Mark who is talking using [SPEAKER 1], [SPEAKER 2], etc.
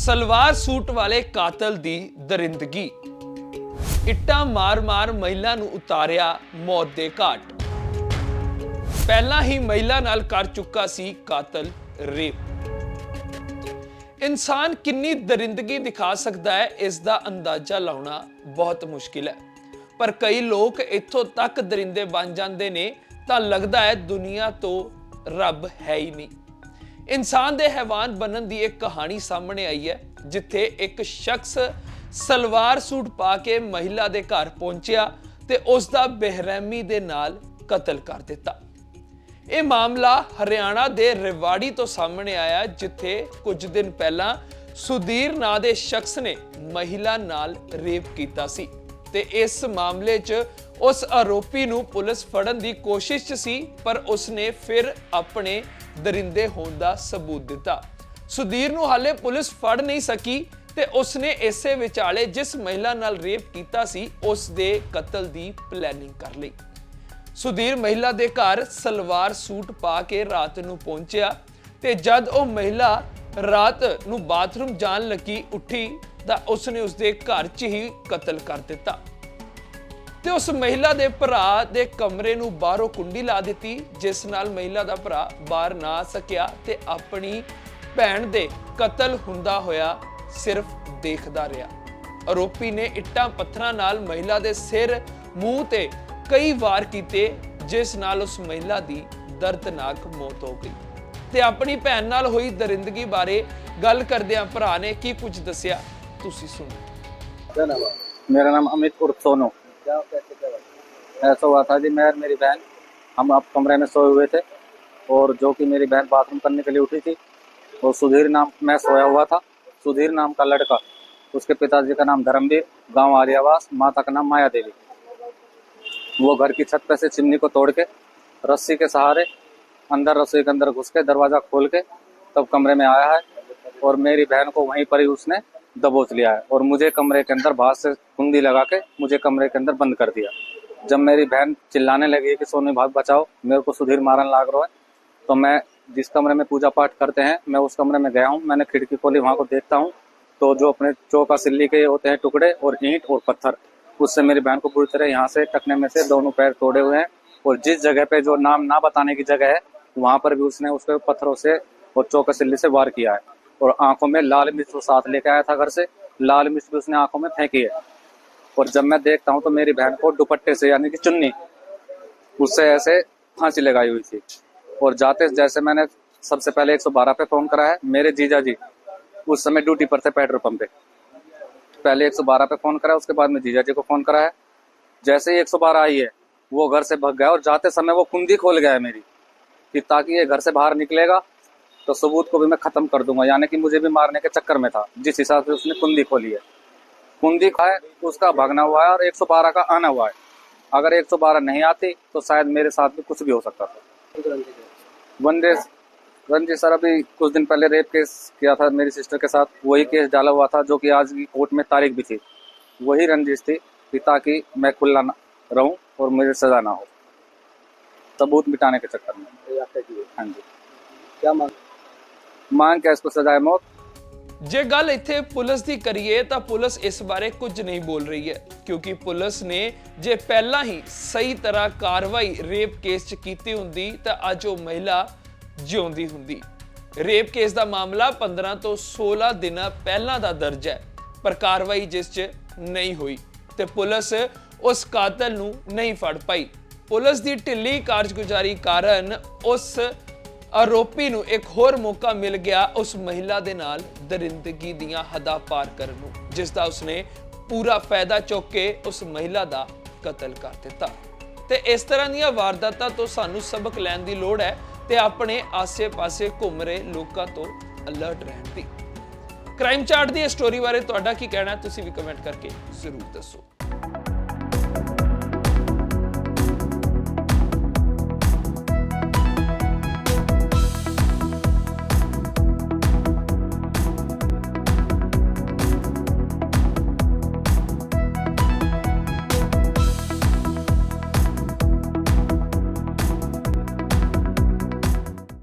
[SPEAKER 1] Salwar suit ਵਾਲੇ ਕਾਤਲ ਦੀ ਦਰਿੰਦਗੀ। ਇੱਟਾਂ ਮਾਰ-ਮਾਰ ਮਹਿਲਾ ਨੂੰ ਉਤਾਰਿਆ ਮੌਤ ਦੇ ਘਾਟ। ਪਹਿਲਾਂ ਹੀ ਮਹਿਲਾ ਨਾਲ ਕਰ ਚੁੱਕਾ ਸੀ ਕਾਤਲ ਰੇਪ। ਇਨਸਾਨ ਕਿੰਨੀ ਦਰਿੰਦਗੀ ਦਿਖਾ ਸਕਦਾ ਹੈ, ਇਸ ਦਾ ਅੰਦਾਜ਼ਾ ਲਾਉਣਾ ਬਹੁਤ ਮੁਸ਼ਕਿਲ ਹੈ। ਪਰ ਕਈ ਲੋਕ ਇੱਥੋਂ ਤੱਕ ਦਰਿੰਦੇ ਬਣ ਜਾਂਦੇ ਨੇ, ਤਾਂ ਲੱਗਦਾ ਹੈ ਦੁਨੀਆ ਤੋਂ ਰੱਬ ਹੈ ਹੀ ਨਹੀਂ। ਇਨਸਾਨ ਦੇ ਹੈਵਾਨ ਬਣਨ ਦੀ ਇੱਕ ਕਹਾਣੀ ਸਾਹਮਣੇ ਆਈ ਹੈ, ਜਿੱਥੇ ਇੱਕ ਸ਼ਖਸ ਸਲਵਾਰ ਸੂਟ ਪਾ ਕੇ ਮਹਿਲਾ ਦੇ ਘਰ ਪਹੁੰਚਿਆ ਤੇ ਉਸ ਦਾ ਬੇਰਹਿਮੀ ਦੇ ਨਾਲ ਕਤਲ ਕਰ ਦਿੱਤਾ। ਇਹ ਮਾਮਲਾ ਹਰਿਆਣਾ ਦੇ ਰਿਵਾੜੀ ਤੋਂ ਸਾਹਮਣੇ ਆਇਆ, ਜਿੱਥੇ ਕੁਝ ਦਿਨ ਪਹਿਲਾਂ ਸੁਧੀਰ ਨਾਂ ਦੇ ਸ਼ਖਸ ਨੇ ਮਹਿਲਾ ਨਾਲ ਰੇਪ ਕੀਤਾ ਸੀ। ਤੇ ਇਸ ਮਾਮਲੇ 'ਚ ਉਸ ਆਰੋਪੀ ਨੂੰ ਪੁਲਿਸ ਫੜਨ ਦੀ ਕੋਸ਼ਿਸ਼ 'ਚ ਸੀ, ਪਰ ਉਸਨੇ ਫਿਰ ਆਪਣੇ ਦਰਿੰਦੇ ਹੋਣ ਦਾ ਸਬੂਤ ਦਿੱਤਾ। ਸੁਧੀਰ ਨੂੰ ਹਾਲੇ ਪੁਲਿਸ ਫੜ ਨਹੀਂ ਸਕੀ ਤੇ ਉਸਨੇ ਇਸੇ ਵਿਚਾਲੇ ਜਿਸ ਮਹਿਲਾ ਨਾਲ ਰੇਪ ਕੀਤਾ ਸੀ, ਉਸ ਦੇ ਕਤਲ ਦੀ ਪਲੈਨਿੰਗ ਕਰ ਲਈ। ਸੁਧੀਰ ਮਹਿਲਾ ਦੇ ਘਰ ਸਲਵਾਰ ਸੂਟ ਪਾ ਕੇ ਰਾਤ ਨੂੰ ਪਹੁੰਚਿਆ ਤੇ ਜਦ ਉਹ ਮਹਿਲਾ ਰਾਤ ਨੂੰ ਬਾਥਰੂਮ ਜਾਣ ਲੱਗੀ, ਉੱਠੀ ਤਾਂ ਉਸਨੇ ਉਸਦੇ ਘਰ 'ਚ ਹੀ ਕਤਲ ਕਰ ਦਿੱਤਾ। ਤੇ ਉਸ ਮਹਿਲਾ ਦੇ ਭਰਾ ਦੇ ਕਮਰੇ ਨੂੰ ਬਾਹਰੋਂ ਕੁੰਡੀ ਲਾ ਦਿੱਤੀ, ਜਿਸ ਨਾਲ ਮਹਿਲਾ ਦਾ ਭਰਾ ਬਾਹਰ ਨਾ ਸਕਿਆ ਤੇ ਆਪਣੀ ਭੈਣ ਦੇ ਕਤਲ ਹੁੰਦਾ ਹੋਇਆ ਸਿਰਫ ਦੇਖਦਾ ਰਿਹਾ। ਆਰੋਪੀ ਨੇ ਇੱਟਾਂ ਪੱਥਰਾਂ ਨਾਲ ਮਹਿਲਾ ਦੇ ਸਿਰ, ਮੂੰਹ ਤੇ ਕਈ ਵਾਰ ਕੀਤੇ, ਜਿਸ ਨਾਲ ਉਸ ਮਹਿਲਾ ਦੀ ਦਰਦਨਾਕ ਮੌਤ ਹੋ ਗਈ। ਤੇ ਆਪਣੀ ਭੈਣ ਨਾਲ ਹੋਈ ਦਰਿੰਦਗੀ ਬਾਰੇ ਗੱਲ ਕਰਦਿਆਂ ਭਰਾ ਨੇ ਕੀ ਕੁਝ ਦੱਸਿਆ? ਤੁਸੀਂ ਸੁਣੋ।
[SPEAKER 2] ਧੰਨਵਾਦ
[SPEAKER 3] ਮੇਰਾ ਨਾਮ ਅਮਿਤ ਉਰਸੋਨੋ
[SPEAKER 2] ऐसा हुआ था जी, मैं और मेरी बहन, हम अब कमरे में सोए हुए थे और जो कि मेरी बहन बाथरूम करने के लिए उठी थी और सुधीर नाम, मैं सोया हुआ था, सुधीर नाम का लड़का। उसके पिताजी का नाम धर्मवीर, गाँव आर्यावास, माता का नाम माया देवी वो घर की छत पर से चिमनी को तोड़ के, रस्सी के सहारे, अंदर रसोई के अंदर घुस के, दरवाज़ा खोल के, तब कमरे में आया है और मेरी बहन को वहीं पर ही उसने दबोच लिया है और मुझे कमरे के अंदर बाहर से कुंडी लगा के मुझे कमरे के अंदर बंद कर दिया। जब मेरी बहन चिल्लाने लगी कि सोनी भाग बचाओ, मेरे को सुधीर मारन लाग रहा है तो मैं जिस कमरे में पूजा पाठ करते हैं, मैं उस कमरे में गया हूँ, मैंने खिड़की खोली, वहाँ को देखता हूँ तो जो अपने चौका सिल्ली के होते हैं टुकड़े और ईंट और पत्थर, उससे मेरी बहन को पूरी तरह यहाँ से टकने में से दोनों पैर तोड़े हुए हैं और जिस जगह पे जो नाम ना बताने की जगह है, वहाँ पर भी उसने उसके पत्थरों से और चौका सिल्ली से वार किया है। और आँखों में लाल मिर्च वो साथ लेके आया था घर से। लाल मिर्च भी उसने आँखों में फेंकी है। और जब मैं देखता हूँ तो मेरी बहन को दुपट्टे से, यानी कि चुन्नी, उससे ऐसे फांसी लगाई हुई थी। और जाते जैसे मैंने सबसे पहले 112 पे फ़ोन करा है, मेरे जीजा जी, उस समय ड्यूटी पर थे पेट्रोल पंप पे। पहले 112 पे फ़ोन करा, उसके बाद में जीजा जी को फ़ोन करा है। जैसे ही 112 आई है, वो घर से भग गया और जाते समय वो कुंडी खोल गया है मेरी, कि ताकि ये घर से बाहर निकलेगा तो सबूत को भी मैं खत्म कर दूँगा। यानी कि मुझे भी मारने के चक्कर में था। जिस हिसाब से उसने कुंदी खोली है। कुंदी खाए उसका भागना हुआ है और 112 का आना हुआ है। अगर 112 नहीं आती तो शायद मेरे साथ भी कुछ भी हो सकता था। वनडे रंजी सर अभी कुछ दिन पहले रेप केस किया था मेरी सिस्टर के साथ। वही केस डाला हुआ था जो कि आज की कोर्ट में तारीख भी थी। वही रंजिश थी कि ताकि मैं खुला ना रहूँ और मुझे सजा ना हो। सबूत मिटाने के चक्कर में।
[SPEAKER 3] हाँ
[SPEAKER 2] जी।
[SPEAKER 3] क्या मांग
[SPEAKER 2] ਮੰਗ ਹੈ ਇਸ ਤੋਂ ਸਜ਼ਾਏ ਮੌਤ।
[SPEAKER 1] ਜੇ ਗੱਲ ਇੱਥੇ ਪੁਲਿਸ ਦੀ ਕਰੀਏ ਤਾਂ ਪੁਲਿਸ ਇਸ ਬਾਰੇ ਕੁਝ ਨਹੀਂ ਬੋਲ ਰਹੀ ਹੈ, ਕਿਉਂਕਿ ਪੁਲਿਸ ਨੇ ਜੇ ਪਹਿਲਾਂ ਹੀ ਸਹੀ ਤਰ੍ਹਾਂ ਕਾਰਵਾਈ ਰੇਪ ਕੇਸ 'ਚ ਕੀਤੀ ਹੁੰਦੀ ਤਾਂ ਅੱਜ ਉਹ ਮਹਿਲਾ ਜਿਉਂਦੀ ਹੁੰਦੀ। ਰੇਪ ਕੇਸ ਦਾ ਮਾਮਲਾ 15 ਤੋਂ 16 ਦਿਨਾਂ ਪਹਿਲਾਂ ਦਾ ਦਰਜ ਹੈ, ਪਰ ਕਾਰਵਾਈ ਜਿਸ 'ਚ ਨਹੀਂ ਹੋਈ ਤੇ ਪੁਲਿਸ ਉਸ ਕਾਤਲ ਨੂੰ ਨਹੀਂ ਫੜ ਪਾਈ। ਪੁਲਿਸ ਦੀ ਢਿੱਲੀ ਕਾਰਜਗੁਜ਼ਾਰੀ ਕਾਰਨ ਉਸ ਆਰੋਪੀ ਨੂੰ ਇੱਕ ਹੋਰ ਮੌਕਾ ਮਿਲ ਗਿਆ ਉਸ ਮਹਿਲਾ ਦੇ ਨਾਲ ਦਰਿੰਦਗੀ ਦੀਆਂ ਹੱਦਾਂ ਪਾਰ ਕਰਨ ਨੂੰ, ਜਿਸ ਦਾ ਉਸਨੇ ਪੂਰਾ ਫਾਇਦਾ ਚੁੱਕ ਕੇ ਉਸ ਮਹਿਲਾ ਦਾ ਕਤਲ ਕਰ ਦਿੱਤਾ। ਤੇ ਇਸ ਤਰ੍ਹਾਂ ਦੀਆਂ ਵਾਰਦਾਤਾਂ ਤੋਂ ਸਾਨੂੰ ਸਬਕ ਲੈਣ ਦੀ ਲੋੜ ਹੈ ਤੇ ਆਪਣੇ ਆਸੇ-ਪਾਸੇ ਘੁੰਮ ਰਹੇ ਲੋਕਾਂ ਤੋਂ ਅਲਰਟ ਰਹਿਣ ਦੀ। ਕ੍ਰਾਈਮ ਚਾਰਟ ਦੀ ਇਸ ਸਟੋਰੀ ਬਾਰੇ ਤੁਹਾਡਾ ਕੀ ਕਹਿਣਾ ਤੁਸੀਂ ਵੀ ਕਮੈਂਟ ਕਰਕੇ ਜ਼ਰੂਰ ਦੱਸੋ।